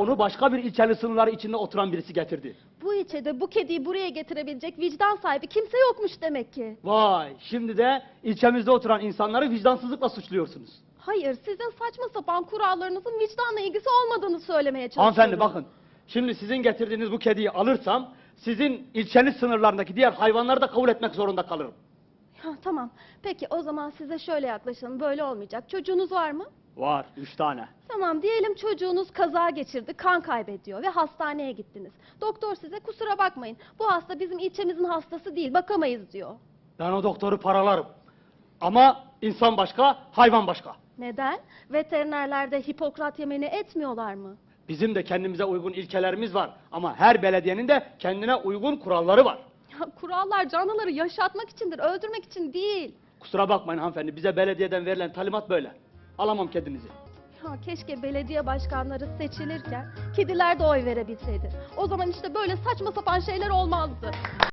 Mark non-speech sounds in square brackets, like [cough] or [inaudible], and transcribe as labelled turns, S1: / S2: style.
S1: Onu başka bir ilçenin sınırları içinde oturan birisi getirdi.
S2: Bu ilçede bu kediyi buraya getirebilecek vicdan sahibi kimse yokmuş demek ki.
S1: Vay, şimdi de ilçemizde oturan insanları vicdansızlıkla suçluyorsunuz.
S2: Hayır, sizin saçma sapan kurallarınızın vicdanla ilgisi olmadığını söylemeye çalışıyorum.
S1: Hanımefendi bakın, şimdi sizin getirdiğiniz bu kediyi alırsam, sizin ilçeniz sınırlarındaki diğer hayvanları da kabul etmek zorunda kalırım.
S2: Ha, tamam. Peki o zaman size şöyle yaklaşalım. Böyle olmayacak. Çocuğunuz var mı?
S1: Var, üç tane.
S2: Tamam diyelim çocuğunuz kaza geçirdi, kan kaybediyor ve hastaneye gittiniz. Doktor size kusura bakmayın bu hasta bizim ilçemizin hastası değil bakamayız diyor.
S1: Ben o doktoru paralarım. Ama insan başka, hayvan başka.
S2: Neden? Veterinerlerde Hipokrat yemini etmiyorlar mı?
S1: Bizim de kendimize uygun ilkelerimiz var. Ama her belediyenin de kendine uygun kuralları var. [laughs]
S2: Kurallar canlıları yaşatmak içindir, öldürmek için değil.
S1: Kusura bakmayın hanımefendi, bize belediyeden verilen talimat böyle. Alamam kedinizi.
S2: Ya keşke belediye başkanları seçilirken kediler de oy verebilseydi. O zaman işte böyle saçma sapan şeyler olmazdı.